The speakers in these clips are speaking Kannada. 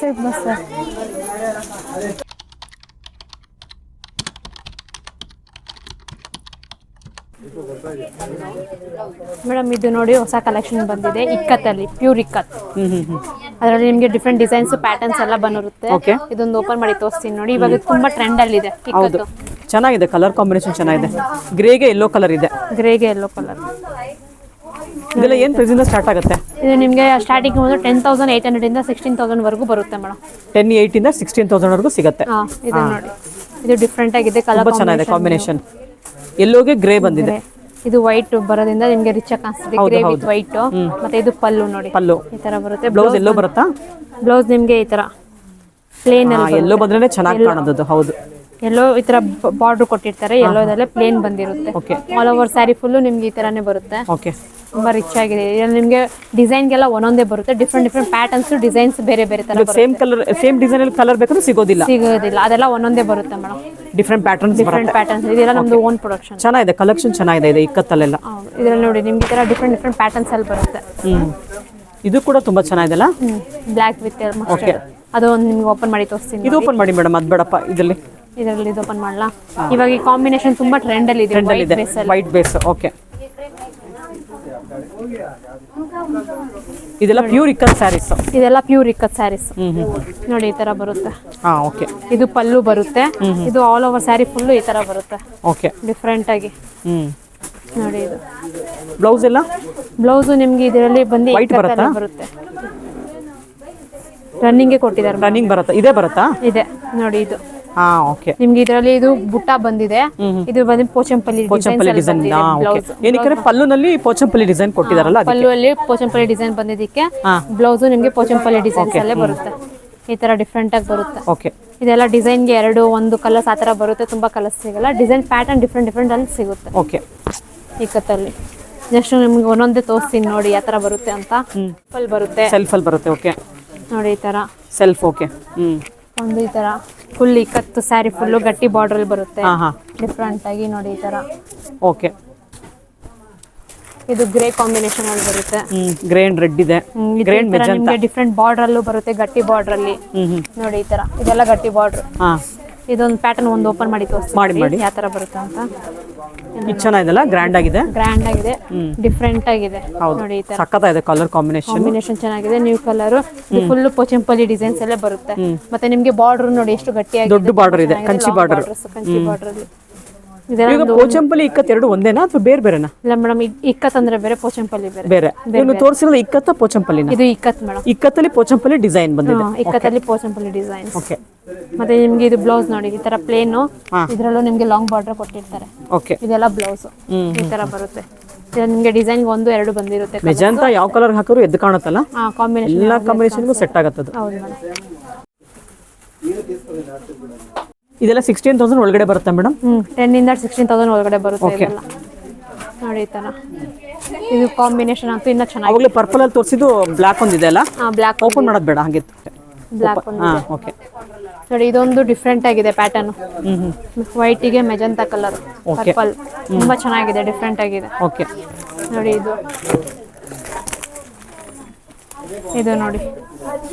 ಸರಿ ಬಸ್ ಸರ್ ಮೇಡಮ್ ಇದು ನೋಡಿ ಹೊಸ ಕಲೆಕ್ಷನ್ ಬಂದಿದೆ ಇಕ್ಕತ್ತಲ್ಲಿ ಪ್ಯೂರ್ ಇಕ್ಕತ್ ಅದರಲ್ಲಿ ನಿಮಗೆ ಡಿಫ್ರೆಂಟ್ ಡಿಸೈನ್ಸ್ ಪ್ಯಾಟರ್ನ್ಸ್ ಎಲ್ಲ ಬಂದಿರುತ್ತೆ. ಇದೊಂದು ಓಪನ್ ಮಾಡಿ ತೋರಿಸ್ತೀನಿ ನೋಡಿ. ಇವಾಗ ತುಂಬಾ ಟ್ರೆಂಡ್ ಅಲ್ಲಿ ಇದೆ ಇಕ್ಕತ್ತು. ಚೆನ್ನಾಗಿದೆ ಕಲರ್ ಕಾಂಬಿನೇಷನ್ ಚೆನ್ನಾಗಿದೆ. ಗ್ರೇಗೆ ಎಲ್ಲೋ ಕಲರ್ ಇದೆ. ಗ್ರೇಗೆ ಎಲ್ಲೋ ಕಲರ್ ಇದೆಲ್ಲ ಏನು ಪ್ರೈಸಿಂದ ಸ್ಟಾರ್ಟ್ ಆಗುತ್ತೆ? ಇದು ನಿಮಗೆ ಸ್ಟಾರ್ಟಿಂಗ್ ಒಂದು ಟೆನ್ ತೌಸಂಡ್ ಏಟ್ ಹಂಡ್ರೆಡ್ ಇಂದ ಸಿಕ್ಸ್ಟೀನ್ ತೌಸಂಡ್ ವರೆಗೂ ಬರುತ್ತೆ ಮೇಡಮ್ ಟೆನ್ ಏಯ್ಟಿಂದ ಸಿಕ್ಸ್ಟೀನ್ ತೌಸಂಡ್ವರೆಗೂ ಸಿಗುತ್ತೆ. ಹಾ ಇದು ನೋಡಿ. ಇದು ಡಿಫ್ರೆಂಟ್ ಆಗಿದೆ ಕಲರ್ ಚೆನ್ನಾಗಿದೆ ಕಾಂಬಿನೇಷನ್ ಎಲ್ಲೋಗೆ ಗ್ರೇ ಬಂದಿದೆ. ಇದು ವೈಟ್ ಬರೋದ್ರಿಂದ ನಿಮ್ಗೆ ರಿಚ್ ಕಾಣಿಸ್ತದೆ ಗ್ರೇ. ವಿತ್ ವೈಟ್ ಮತ್ತೆ ಇದು ಪಲ್ಲು ನೋಡಿ. ಪಲ್ಲು. ಈ ತರ ಬರುತ್ತೆ. ಬ್ಲೌಸ್ ಎಲ್ಲೋ ಬರುತ್ತಾ? ಬ್ಲೌಸ್ ನಿಮ್ಗೆ ಈ ತರ. ಪ್ಲೇನ್ ಎಲ್ಲೋ ಬಂದ್ರೆ ಚೆನ್ನಾಗಿ ಕಾಣೋದು ಹೌದು. ಎಲ್ಲೋ ಈ ತರ ಬಾರ್ಡರ್ ಕೊಟ್ಟಿರ್ತಾರೆ ಎಲ್ಲೋದಲ್ಲೇ ಪ್ಲೇನ್ ಬಂದಿರುತ್ತೆ. ಆಲ್ ಓವರ್ ಸ್ಯಾರಿ ಫುಲ್ಲು ನಿಮ್ಗೆ ಈ ತರಾನೇ ಬರುತ್ತೆ. ಓಕೆ ತುಂಬಾ ರಿಚ್ ಆಗಿದೆ. ನಿಮಗೆ ಡಿಸೈನ್ಗೆಲ್ಲ ಒಂದೊಂದೇ ಬರುತ್ತೆ. ಡಿಫ್ರೆಂಟ್ ಡಿಫ್ರೆಂಟ್ ಪ್ಯಾಟರ್ನ್ಸ್ ಡಿಸೈನ್ಸ್ ಬೇರೆ ಬೇರೆ ತರ ಸೇಮ್ ಕಲರ್ ಸೇಮ್ ಡಿಸೈನ್ ಅಲ್ಲಿ ಕಲರ್ ಬೇಕಂದ್ರೆ ಸಿಗೋದಿಲ್ಲ. ಸಿಗೋದಿಲ್ಲ. ಅದೆಲ್ಲ ಒಂದೊಂದೇ ಬರುತ್ತೆ madam different patterns different patterns ಇದೆಲ್ಲ ನಮ್ದು ಓನ್ ಪ್ರೊಡಕ್ಷನ್ ಚೆನ್ನಾಗಿದೆ. ಕಲೆಕ್ಷನ್ ಚೆನ್ನಾಗಿದೆ ಇದೆ ಇಕ್ಕತ್ತಲ್ಲೆಲ್ಲ. ಇದರಲ್ಲಿ ನೋಡಿ ನಿಮ್ಗೆ ಈ ತರ ಡಿಫ್ರೆಂಟ್ ಡಿಫ್ರೆಂಟ್ ಪ್ಯಾಟರ್ನ್ಸ್ ಅಲ್ಲಿ ಬರುತ್ತೆ. ಇದು ಕೂಡ ತುಂಬಾ ಚೆನ್ನಾಗಿದೆಲ್ಲ ಬ್ಲ್ಯಾಕ್ ವಿತ್ ಓಕೆ ಅದು ಒಂದು ನಿಮ್ಗೆ ಓಪನ್ ಮಾಡಿ ತೋರಿಸ್ತೀನಿ ಇದು ಓಪನ್ ಮಾಡಿ ಮೇಡಮ್ ಅದ್ ಬೇಡಪ್ಪ ಇದರಲ್ಲಿ. ಇದರಲ್ಲಿ ಇದು ಓಪನ್ ಮಾಡಲಾ? ಇವಾಗ ಈ ಕಾಂಬಿನೇಷನ್ ತುಂಬಾ ಟ್ರೆಂಡ್ ಅಲ್ಲಿ ಇದೆ ಅಲ್ಲಿ ಅಲ್ಲಿ. ವೈಟ್ ಬೇಸ್ ಓಕೆ ಇದೆಲ್ಲ ಪ್ಯೂರ್ ಇಕ್ಕತ್ ಸ್ಯಾರೀಸ್ ಇದೆಲ್ಲ ಪ್ಯೂರ್ ಇಕ್ಕತ್ ಸ್ಯಾರೀಸ್ ನೋಡಿ ಈ ತರ ಬರುತ್ತೆ. ಹಾ ಓಕೆ ಇದು ಪಲ್ಲು ಬರುತ್ತೆ. ಇದು ಆಲ್ ಓವರ್ ಸ್ಯಾರಿ ಫುಲ್ ಈ ತರ ಬರುತ್ತೆ. ಓಕೆ ಡಿಫ್ರೆಂಟ್ ಆಗಿ. ಹ್ಮ್. ನೋಡಿ ಇದು. ಬ್ಲೌಸ್ ಎಲ್ಲ? ಬ್ಲೌಸ್ ನಿಮ್ಗೆ ಇದರಲ್ಲಿ ಬಂದು ವೈಟ್ ಬರುತ್ತಾ? ಬರುತ್ತೆ. ರನ್ನಿಂಗ್ ಕೊಟ್ಟಿದ್ದಾರೆ. ರನ್ನಿಂಗ್ ಬರುತ್ತಾ? ಇದೇ ಬರುತ್ತಾ? ಇದೆ. ನೋಡಿ ಇದು. ಹಾ ಓಕೆ ನಿಮ್ಗೆ ಇದರಲ್ಲಿ ಇದು ಬುಟ್ಟ ಬಂದಿದೆ. ಇದು ಬಂದು ಪೋಚಂಪಲ್ಲಿ ಪೋಚಂಪಲ್ಲಿ ಡಿಸೈನ್ ಏನಕ್ಕೆ ಪಲ್ಲುನಲ್ಲಿ ಪೋಚಂಪಲ್ಲಿ ಡಿಸೈನ್ ಕೊಟ್ಟಿದಾರಲ್ಲ ಪಲ್ಲು ಅಲ್ಲಿ ಪೋಚಂಪಲ್ಲಿ ಡಿಸೈನ್ ಬಂದಿದ್ದಕ್ಕೆ. ಬ್ಲೌಸ್ ನಿಮ್ಗೆ ಪೋಚಂಪಲ್ಲಿ ಡಿಸೈನ್ ಅಲ್ಲೇ ಬರುತ್ತೆ. ಈ ತರ ಡಿಫ್ರೆಂಟ್ ಆಗಿ ಬರುತ್ತೆ. ಓಕೆ ಇದೆಲ್ಲ ಡಿಸೈನ್ಗೆ ಎರಡು ಒಂದು ಕಲರ್ಸ್ ಆ ತರ ಬರುತ್ತೆ ತುಂಬಾ ಕಲರ್ಸ್ ಸಿಗಲ್ಲ. ಡಿಸೈನ್ ಪ್ಯಾಟರ್ನ್ ಡಿಫ್ರೆಂಟ್ ಡಿಫ್ರೆಂಟ್ ಅಲ್ಲಿ ಸಿಗುತ್ತೆ. ಓಕೆ ಈ ಕತ್ತಲ್ಲಿ. ಜಸ್ಟ್ ನಿಮ್ಗೆ ಒಂದೊಂದೇ ತೋರಿಸ್ತೀನಿ ನೋಡಿ ಯಾವ ತರ ಬರುತ್ತೆ ಅಂತ. ಫುಲ್ ಬರುತ್ತೆ. ಸೆಲ್ಫ್ ಅಲ್ಲಿ ಬರುತ್ತೆ ಓಕೆ ನೋಡಿ ಈ ತರ. Self okay hmm. ಒಂದು ಈ ತರ ಫುಲ್ ಇಕ್ಕತ್ತು ಸ್ಯಾರಿ ಫುಲ್ಲು ಗಟ್ಟಿ ಬಾರ್ಡ್ರಲ್ಲಿ ಬರುತ್ತೆ. ಹಾ ಹಾ. ಡಿಫ್ರೆಂಟ್ ಆಗಿ ನೋಡಿ ಈ ತರ. ಓಕೆ ಇದು ಗ್ರೇ ಕಾಂಬಿನೇಷನ್ ಅಲ್ಲಿ ಬರುತ್ತೆ. ಹ್ಮ್ ಗ್ರೇ ಅಂಡ್ ರೆಡ್ ಇದೆ. ಹ್ಮ್, ಇದು ಗ್ರೇ ಈ ಅಂಡ್ ನಿಮ್ಗೆ ಡಿಫ್ರೆಂಟ್ ಬಾರ್ಡ್ರಲ್ಲೂ ಬರುತ್ತೆ ಗಟ್ಟಿ ಬಾರ್ಡರ್ ಅಲ್ಲಿ. ಹ್ಮ್ ನೋಡಿ ಈ ತರ. ಇದೆಲ್ಲ ಗಟ್ಟಿ ಬಾರ್ಡರ್ ಹಾ. ಇದೊಂದು ಪ್ಯಾಟರ್ನ್ ಒಂದು ಓಪನ್ ಮಾಡಿ ಮಾಡಿ, ತೋರಿಸ್ತೀನಿ. ಮಾಡಿ. ಯಾವ ತರ ಬರುತ್ತೆ ಅಂತ. ಇದು ಚೆನ್ನಾಗಿದೆಲ್ಲ ಗ್ರ್ಯಾಂಡ್ ಆಗಿದೆ? ಗ್ರ್ಯಾಂಡ್ ಆಗಿದೆ. ಡಿಫ್ರೆಂಟ್ ಆಗಿದೆ. ನೋಡಿ ಈ ತರ. ಸಖತ್ತಾಗಿದೆ ಕಲರ್ ಕಾಂಬಿನೇಷನ್ ಕಾಂಬಿನೇಷನ್ ಚೆನ್ನಾಗಿದೆ. New colour full Pochampally designs ಎಲ್ಲ ಬರುತ್ತೆ. ಮತ್ತೆ ನಿಮ್ಗೆ ಬಾರ್ಡರ್ ನೋಡಿ ಎಷ್ಟು ಗಟ್ಟಿಯಾಗಿ ದೊಡ್ಡ ಬಾರ್ಡರ್ ಇದೆ, ಕಂಚಿ ಬಾರ್ಡರ್ ಕಂಚಿ ಬಾರ್ಡರ್ ಈಗ ಪೋಚಂಪಲ್ಲಿ ಇಕ್ಕತ್ ಎರಡು ಒಂದೇನಾ ಅಥವಾ ಬೇರೆ ಬೇರೆನಾ? ಇಲ್ಲ ಮೇಡಮ್ ಇಕ್ಕತ್ ಅಂದ್ರೆ ಬೇರೆ ಪೋಚಂಪಲ್ಲಿ ಬೇರೆ. ಬೇರೆ. ನೀವು ತೋರಿಸಿರೋದು ಇಕ್ಕತ್ತ ಪೋಚಂಪಲ್ಲಿನ? ಇದು ಇಕ್ಕತ್ ಮೇಡಮ್. ಇಕ್ಕತ್ತಲ್ಲಿ ಪೋಚಂಪಲ್ಲಿ ಡಿಸೈನ್ ಬಂದಿದೆ. ಇಕ್ಕತ್ತಲ್ಲಿ ಪೋಚಂಪಲ್ಲಿ ಡಿಸೈನ್ ಓಕೆ. ಮತ್ತೆ ನಿಮ್ಗೆ ಇದು ಬ್ಲೌಸ್ ನೋಡಿ ಈ ತರ ಪ್ಲೇನ್ ಇದ್ರಲ್ಲೂ ನಿಮ್ಗೆ ಲಾಂಗ್ ಬಾರ್ಡರ್ ಕೊಟ್ಟಿರ್ತಾರೆ. ಓಕೆ. ಇದೆಲ್ಲ ಬ್ಲೌಸ್. ಈ ತರ ಬರುತ್ತೆ. ನಿಮ್ಗೆ ಡಿಸೈನ್ ಒಂದು ಎರಡು ಬಂದಿರುತ್ತೆ ಮೆಜಂತ ಯಾವ ಕಲರ್ ಹಾಕಿದ್ರು ಎದ್ದು ಕಾಣುತ್ತಲ್ಲ? ಕಾಂಬಿನೇಷನ್ ಎಲ್ಲ ಕಾಂಬಿನೇಷನ್ಗೂ ಸೆಟ್ ಆಗತ್ತದು. ಹೌದು ಇದೆಲ್ಲ ಸಿಕ್ಸ್ಟೀನ್ ತೌಸಂಡ್ ಒಳಗಡೆ ಬರುತ್ತೆ ಮೇಡಮ್ ಟೆನ್ ಇಂದ ಸಿಕ್ಸ್ಟೀನ್ ತೌಸಂಡ್ ಒಳಗಡೆ ಬರುತ್ತೆ ಇದೆಲ್ಲ. ನೋಡಿ ಈ ತರ. ಇದು ಕಾಂಬಿನೇಷನ್ ಅಂತೂ ಇನ್ನ ಚೆನ್ನಾಗಿ ಅವಾಗಲೇ ಪರ್ಪಲ್ ಅಲ್ಲಿ ತೋರಿಸಿದ್ದು ಬ್ಲ್ಯಾಕ್ ಒಂದಿದೆ ಅಲ್ಲ? ಬ್ಲ್ಯಾಕ್ ಓಪನ್ ಮಾಡೋದು ಬೇಡ ಹಾಗೆ ಬ್ಲಾಕ್ ಒಂದಿದೆ ಹಾ ಓಕೆ ನೋಡಿ ಇದೊಂದು ಡಿಫ್ರೆಂಟ್ ಆಗಿದೆ ಪ್ಯಾಟರ್ನ್ ಹ್ಮ್ ಹ್ಮ್. ವೈಟಿಗೆ ಮೆಜಂತಾ ಕಲರ್. ಪರ್ಪಲ್ ತುಂಬಾ ಚೆನ್ನಾಗಿದೆ ಡಿಫ್ರೆಂಟ್ ಆಗಿದೆ. ಓಕೆ ನೋಡಿ ಇದು. ಇದು ನೋಡಿ.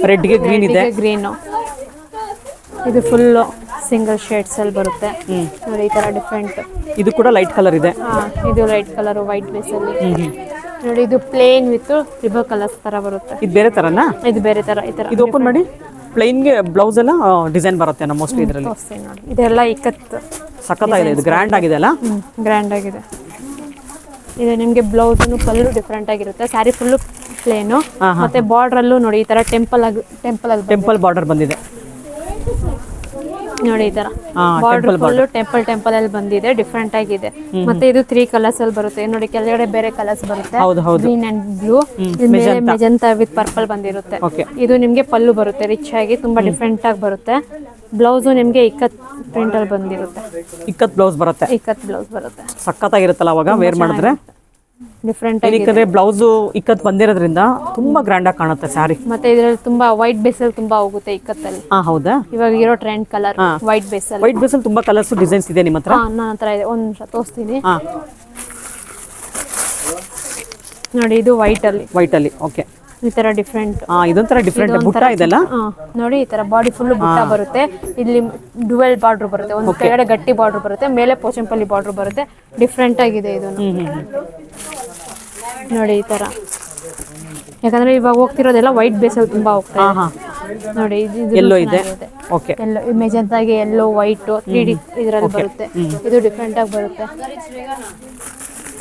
ರೆಡ್ಗೆ ಗ್ರೀನ್ ಇದೆ. ಗ್ರೀನು ಇದು ಫುಲ್ ಸಿಂಗಲ್ ಶೇಡ್ಸ್ ಅಲ್ಲಿ ಬರುತ್ತೆ. ನೋಡಿ ಈ ತರ ಡಿಫ್ರೆಂಟ್ ಇದು ಕೂಡ ಲೈಟ್ ಕಲರ್ ಇದೆ. ಆ ಇದು ಲೈಟ್ ಕಲರ್ ವೈಟ್ ಬೇಸ್ ಅಲ್ಲಿ. ನೋಡಿ ಇದು ಪ್ಲೇನ್ ವಿತ್ ರಿಬರ್ ಕಲರ್ಸ್ ತರ ಬರುತ್ತೆ. ಇದು ಬೇರೆ ತರನಾ? ಇದು ಬೇರೆ ತರ ಈ ತರ ಇದು ಓಪನ್ ಮಾಡಿ? ಪ್ಲೈನ್ಗೆ ಬ್ಲೌಸ್ ಎಲ್ಲ ಡಿಸೈನ್ ಬರುತ್ತೆ ನಮ್ಮ ಮೋಸ್ಟ್ಲಿ ಇದರಲ್ಲಿ. ನೋಡಿ. ಇದೆಲ್ಲ ಇಕ್ಕತ್ ಸಖತ್ತಾಗಿದೆ ಇದು ಗ್ರ್ಯಾಂಡ್ ಆಗಿದೆ ಅಲ್ಲ? ಗ್ರ್ಯಾಂಡ್ ಆಗಿದೆ. ಇದು ನಿಮಗೆ ಬ್ಲೌಸ್ ಪಲ್ಲು ಡಿಫ್ರೆಂಟ್ ಆಗಿರುತ್ತೆ. Sari full plain. ಮತ್ತೆ ಬಾರ್ಡರ್ ಅಲ್ಲೂ ನೋಡಿ ಈ ತರ ಟೆಂಪಲ್ ಆಗಿ ಟೆಂಪಲ್ ಟೆಂಪಲ್ ಬಾರ್ಡರ್ ಬಂದಿದೆ. ನೋಡಿ ಈ ತರ. ಬಾರ್ಡರ್ ಫುಲ್ ಟೆಂಪಲ್ ಟೆಂಪಲ್ ಅಲ್ಲಿ ಬಂದಿದೆ ಡಿಫ್ರೆಂಟ್ ಆಗಿದೆ. ಮತ್ತೆ ಇದು ತ್ರೀ ಕಲರ್ಸ್ ಅಲ್ಲಿ ಬರುತ್ತೆ. ನೋಡಿ ಕೆಳಗಡೆ ಬೇರೆ ಕಲರ್ಸ್ ಬರುತ್ತೆ. Green and blue magenta with purple ಬಂದಿರುತ್ತೆ. ಓಕೆ ಇದು ನಿಮ್ಗೆ ಪಲ್ಲು ಬರುತ್ತೆ ರಿಚ್ ಆಗಿ ತುಂಬಾ ಡಿಫ್ರೆಂಟ್ ಆಗಿ ಬರುತ್ತೆ. ಬ್ಲೌಸ್ ನಿಮ್ಗೆ ಇಕ್ಕತ್ ಪ್ರಿಂಟ್ ಅಲ್ಲಿ ಬಂದಿರುತ್ತೆ. ಇಕ್ಕತ್ ಬ್ಲೌಸ್ ಬರುತ್ತೆ. ಇಕ್ಕತ್ ಬ್ಲೌಸ್ ಬರುತ್ತೆ. ಸಖತ್ತಾಗಿರುತ್ತಲ್ಲ ಅವಾಗ ವೇರ್ ಮಾಡಿದ್ರೆ? ಡಿಫ್ರೆಂಟ್ ಆಗಿ ಏನಕ್ಕಂದ್ರೆ ಬ್ಲೌಸ್ ಇಕ್ಕತ್ ಬಂದಿರೋದ್ರಿಂದ ತುಂಬಾ ಗ್ರ್ಯಾಂಡ್ ಆಗಿ ಕಾಣುತ್ತೆ ಸಾರಿ ಮತ್ತೆ ಇದ್ರಲ್ಲಿ ತುಂಬಾ ವೈಟ್ ಬೇಸಲ್ ತುಂಬಾ ಹೋಗುತ್ತೆ ಇಕ್ಕತ್ತಲ್ಲಿ. ಹಾ ಹೌದಾ? ಇವಾಗ ಇರೋ trend colour. White basal white basal ತುಂಬಾ ಕಲರ್ಸ್ ಡಿಸೈನ್ಸ್ ಇದೆ ನಿಮ್ಮ ಹತ್ರ ನನ್ನ ಹತ್ರ ಇದೆ. ಒಂದ್ ನಿಮಿಷ ತೋರಿಸ್ತೀನಿ. ನೋಡಿ ಇದು ವೈಟ್ ಅಲ್ಲಿ. ವೈಟ್ ಅಲ್ಲಿ ಓಕೆ ಈ ತರ ಡಿಫ್ರೆಂಟ್ ಇದೊಂಥರ ಡಿಫ್ರೆಂಟ್ ಬುಟ್ಟ ಇದೆಲ್ಲ? ನೋಡಿ ಈ ತರ ಬಾಡಿ ಫುಲ್ ಬುಟ್ಟ ಬರುತ್ತೆ. ಇಲ್ಲಿ ಡುವೆಲ್ ಬಾರ್ಡರ್ ಬರುತ್ತೆ. ಒಂದು ಕೆಳಗಡೆ ಗಟ್ಟಿ ಬಾರ್ಡರ್ ಬರುತ್ತೆ ಮೇಲೆ ಪೋಚಂಪಲ್ಲಿ ಬಾರ್ಡರ್ ಬರುತ್ತೆ. ಡಿಫ್ರೆಂಟ್ ಆಗಿದೆ ಇದು. ನೋಡಿ ಈ ತರ. ಯಾಕಂದ್ರೆ ಇವಾಗ ಹೋಗ್ತಿರೋದೆಲ್ಲ ವೈಟ್ ಬೇಸಲ್ಲಿ ತುಂಬಾ ಹೋಗ್ತಾ ಹಾ ಇದೆ ನೋಡಿ ಇದು ಇದು ಎಲ್ಲೋ ಇದೆ? ಚೆನ್ನಾಗಿದೆ. ಓಕೆ ಎಲ್ಲೋ ಮೆಜೆಂತಾಗಿ ಎಲ್ಲೋ ವೈಟ್ ತ್ರೀ ಡಿ ಇದರಲ್ಲಿ ಬರುತ್ತೆ. ಇದು ಡಿಫ್ರೆಂಟ್ ಆಗಿ ಬರುತ್ತೆ.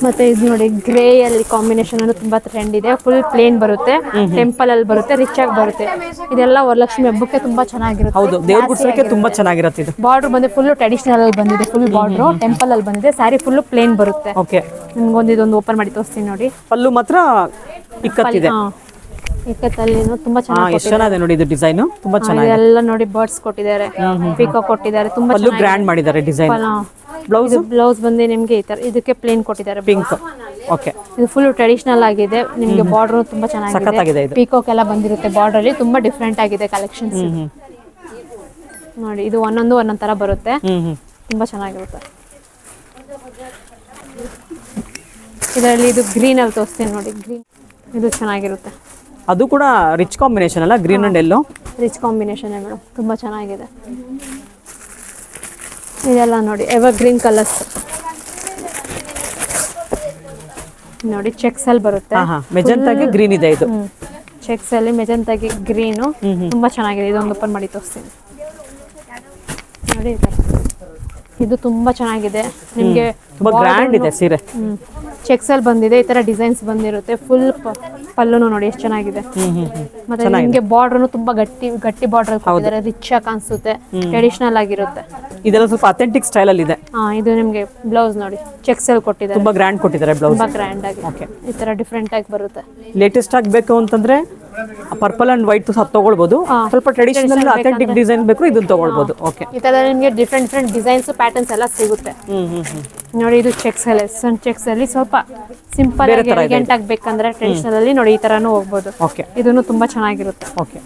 ಮತ್ತೆ ಇದು ನೋಡಿ ಗ್ರೇ ಅಲ್ಲಿ ಕಾಂಬಿನೇಷನ್ ಅನ್ನು ತುಂಬಾ ಟ್ರೆಂಡ್ ಇದೆ. ಫುಲ್ ಪ್ಲೇನ್ ಬರುತ್ತೆ. ಟೆಂಪಲ್ ಅಲ್ಲಿ ಬರುತ್ತೆ ರಿಚ್ ಆಗಿ ಬರುತ್ತೆ. ಇದೆಲ್ಲ ವರಲಕ್ಷ್ಮಿ ಹಬ್ಬಕ್ಕೆ ತುಂಬಾ ಚೆನ್ನಾಗಿರುತ್ತೆ. ಹೌದು ದೇವ್ರ ಗುಡ್ಸೋಕೆ ತುಂಬಾ ಚೆನ್ನಾಗಿರುತ್ತೆ ಇದು. ಬಾರ್ಡರ್ ಬಂದು ಫುಲ್ ಟ್ರೆಡಿಷನಲ್ ಅಲ್ಲಿ ಬಂದಿದೆ ಫುಲ್ ಬಾರ್ಡರ್ ಟೆಂಪಲ್ ಅಲ್ಲಿ ಬಂದಿದೆ ಸ್ಯಾರಿ ಫುಲ್ ಪ್ಲೇನ್ ಬರುತ್ತೆ. ಓಕೆ ನಿಮ್ಗೊಂದು ಇದೊಂದು ಓಪನ್ ಮಾಡಿ ತೋರಿಸ್ತೀನಿ ನೋಡಿ. ಪಲ್ಲು ಮಾತ್ರ ಇಕ್ಕತ್ತಿದೆ. ಹಾ. ಇಕ್ಕತ್ತಲ್ಲಿ ತುಂಬಾ ಚೆನ್ನಾಗಿ ಚೆನ್ನಾಗಿದೆ ನೋಡಿ ಇದು ಡಿಸೈನ್ ತುಂಬಾ ಚೆನ್ನಾಗಿದೆ. ಎಲ್ಲ ನೋಡಿ ಬರ್ಡ್ಸ್ ಕೊಟ್ಟಿದ್ದಾರೆ. ಪಿಕೋ ಕೊಟ್ಟಿದ್ದಾರೆ ತುಂಬಾ ಗ್ರ್ಯಾಂಡ್ ಮಾಡಿದ್ದಾರೆ ಡಿಸೈನ್ ಬ್ಲೌಸ್ ಬ್ಲೌಸ್ ಬಂದು ನಿಮ್ಗೆ ಈ ತರ ಇದಕ್ಕೆ ಪ್ಲೇನ್ ಕೊಟ್ಟಿದ್ದಾರೆ ಪಿಂಕ್ ಓಕೆ ಇದು ಫುಲ್ ಟ್ರೆಡಿಷನಲ್ ಆಗಿದೆ. ನಿಮ್ಗೆ ಬಾರ್ಡರ್ ತುಂಬಾ ಚೆನ್ನಾಗಿದೆ. ಪೀಕೋಕ್ ಎಲ್ಲ ಬಂದಿರುತ್ತೆ ಬಾರ್ಡರ್ ಅಲ್ಲಿ. ತುಂಬಾ ಡಿಫ್ರೆಂಟ್ ಆಗಿದೆ ಕಲೆಕ್ಷನ್ಸ್ ನೋಡಿ ಇದು ಒಂದೊಂದು ಒಂದೊಂದ್ ತರ ಬರುತ್ತೆ. ತುಂಬಾ ಚೆನ್ನಾಗಿರುತ್ತೆ. ಇದರಲ್ಲಿ ಇದು ಗ್ರೀನ್ ಅಲ್ಲಿ ತೋರಿಸ್ತೀನಿ ನೋಡಿ ಗ್ರೀನ್ ಇದು ಚೆನ್ನಾಗಿರುತ್ತೆ. ಅದು ಕೂಡ ರಿಚ್ ಕಾಂಬಿನೇಷನ್ ಅಲ್ಲ? Green and yellow rich combination madam. ತುಂಬಾ ಚೆನ್ನಾಗಿದೆ. ಇದೆಲ್ಲ ನೋಡಿ ಎವರ್ ಗ್ರೀನ್ ಕಲರ್ಸ್ ನೋಡಿ ಚೆಕ್ಸ್ ಅಲ್ಲಿ ಬರುತ್ತೆ ಮೆಜೆಂಟಾಗಿ ಗ್ರೀನ್ ಇದೆ ಇದು. ಚೆಕ್ಸ್ ಅಲ್ಲಿ ಮೆಜೆಂತಾಗಿ ಗ್ರೀನು ತುಂಬಾ ಚೆನ್ನಾಗಿದೆ. ಇದೊಂದು ಓಪನ್ ಮಾಡಿ ತೋರಿಸ್ತೀನಿ. ನೋಡಿ ಇದು ತುಂಬಾ ಚೆನ್ನಾಗಿದೆ. ನಿಮ್ಗೆ ತುಂಬಾ ಗ್ರ್ಯಾಂಡ್ ಇದೆ ಸೀರೆ. ಚೆಕ್ಸ್ ಅಲ್ಲಿ ಬಂದಿದೆ. ಈ ತರ ಡಿಸೈನ್ಸ್ ಬಂದಿರುತ್ತೆ. ಫುಲ್ ಪಲ್ಲುನು ನೋಡಿ ಎಷ್ಟು ಚೆನ್ನಾಗಿದೆ. ಮತ್ತೆ ನಿಮ್ಗೆ ಬಾರ್ಡರ್ ತುಂಬಾ ಗಟ್ಟಿ ಗಟ್ಟಿ ಬಾರ್ಡರ್ ರಿಚ್ ಆಗಿ ಕಾಣಿಸುತ್ತೆ. ಟ್ರೆಡಿಷನಲ್ ಆಗಿರುತ್ತೆ. ಇದೆಲ್ಲ ಸ್ವಲ್ಪ ಅಥೆಂಟಿಕ್ ಸ್ಟೈಲ್ ಅಲ್ಲಿ ಇದೆ. ಹಾ ಇದು ನಿಮ್ಗೆ ಬ್ಲೌಸ್ ನೋಡಿ. ಚೆಕ್ಸ್ ಅಲ್ಲಿ ಕೊಟ್ಟಿದ್ದಾರೆ. ತುಂಬಾ ಗ್ರ್ಯಾಂಡ್ ಕೊಟ್ಟಿದ್ದಾರೆ ಬ್ಲೌಸ್ ತುಂಬಾ ಗ್ರ್ಯಾಂಡ್ ಆಗಿ. ಓಕೆ ಈ ತರ ಡಿಫ್ರೆಂಟ್ ಆಗಿ ಬರುತ್ತೆ. ಲೇಟೆಸ್ಟ್ ಆಗಬೇಕು ಅಂತಂದ್ರೆ ಪರ್ಪಲ್ ಅಂಡ್ ವೈಟ್ ತಗೊಳ್ಬೋದು. ಸ್ವಲ್ಪ ಟ್ರೆಡಿಷನಲ್ ಅಥೆಂಟಿಕ್ ಡಿಸೈನ್ ಬೇಕು ಇದನ್ನ ತಗೊಳ್ಬಹುದು ಓಕೆ ಈ ತರ ನಿಮಗೆ ಡಿಫ್ರೆಂಟ್ ಡಿಫ್ರೆಂಟ್ ಡಿಸೈನ್ಸ್ ಪ್ಯಾಟರ್ನ್ಸ್ ಎಲ್ಲ ಸಿಗುತ್ತೆ. ನೋಡಿ ಇದು ಚೆಕ್ಸ್ ಅಲ್ಲಿ ಸನ್ ಚೆಕ್ಸ್ ಅಲ್ಲಿ ಸ್ವಲ್ಪ ಸಿಂಪಲ್ ಆಗಿ ಎಲಿಗೆಂಟ್ ಆಗ್ಬೇಕಂದ್ರೆ ಟ್ರೆಡಿಷನಲ್ ಅಲ್ಲಿ ನೋಡಿ ಈ ತರಾನು ಹೋಗ್ಬೋದು. ಓಕೆ ಇದನ್ನು ತುಂಬಾ ಚೆನ್ನಾಗಿರುತ್ತೆ. ಓಕೆ